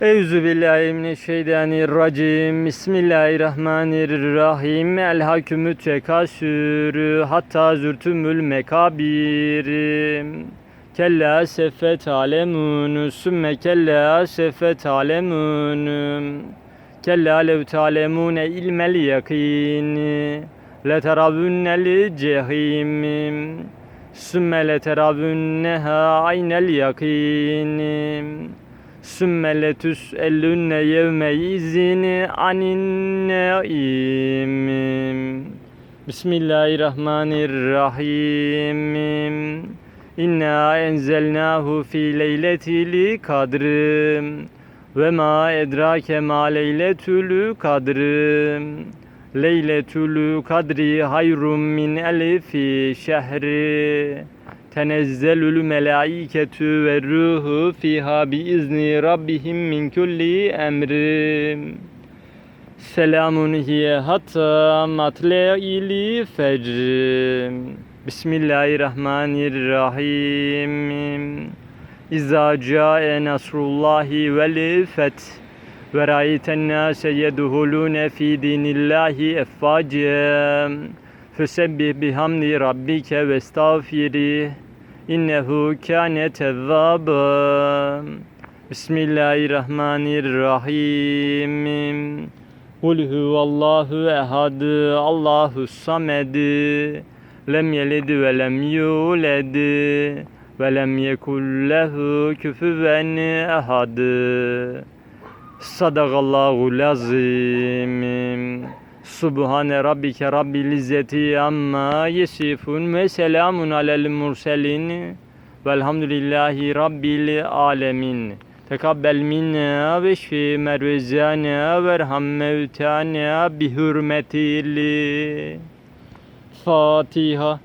Euzu billahi mineşşeytanirracim. Bismillahirrahmanirrahim. El hakümü tekasürü hatta zürtümül mekabir. Kella seffet alemun sümme kella seffet alemun. Kella lev talemune ilmel yakin. Leteravunnel cehim. Sümme leteravunneha aynel yakin. Sümme letüs'elünne yevme izini anin naim. Bismillahirrahmanirrahim. İnna enzelnahu fi leyletil kadr. Ve ma edrake ma leyletül kadr. Leyletül kadri hayrun min elfi şehri. Tenezzelül melaiketü ve ruhu fiha bi izni rabbihim min kulli emrim. Selamun hiye hatta matle'ili fecr. Bismillahirrahmanirrahim. İzâ câe nasrullahi vel feth ve râyeten nâse yedhulûne fî dînillâhi effâcem. Fesebbih bihamdi rabbike ve estağfirih. İnnehu kâne tevvâbâ. Bismillahirrahmanirrahim. Kul huvallahu ehad. Allahu samed. Lem yelid ve lem yulad. Ve lem yekul lehu küfüven ehad. Sadakallahu lazim. Subhane rabbike rabbil izzeti amma yesifun ve selamun alel murselin velhamdülillahi rabbil alemin. Tekabbel minna ve şfi mervezana ve erham mevtana bi hürmetil Fatiha.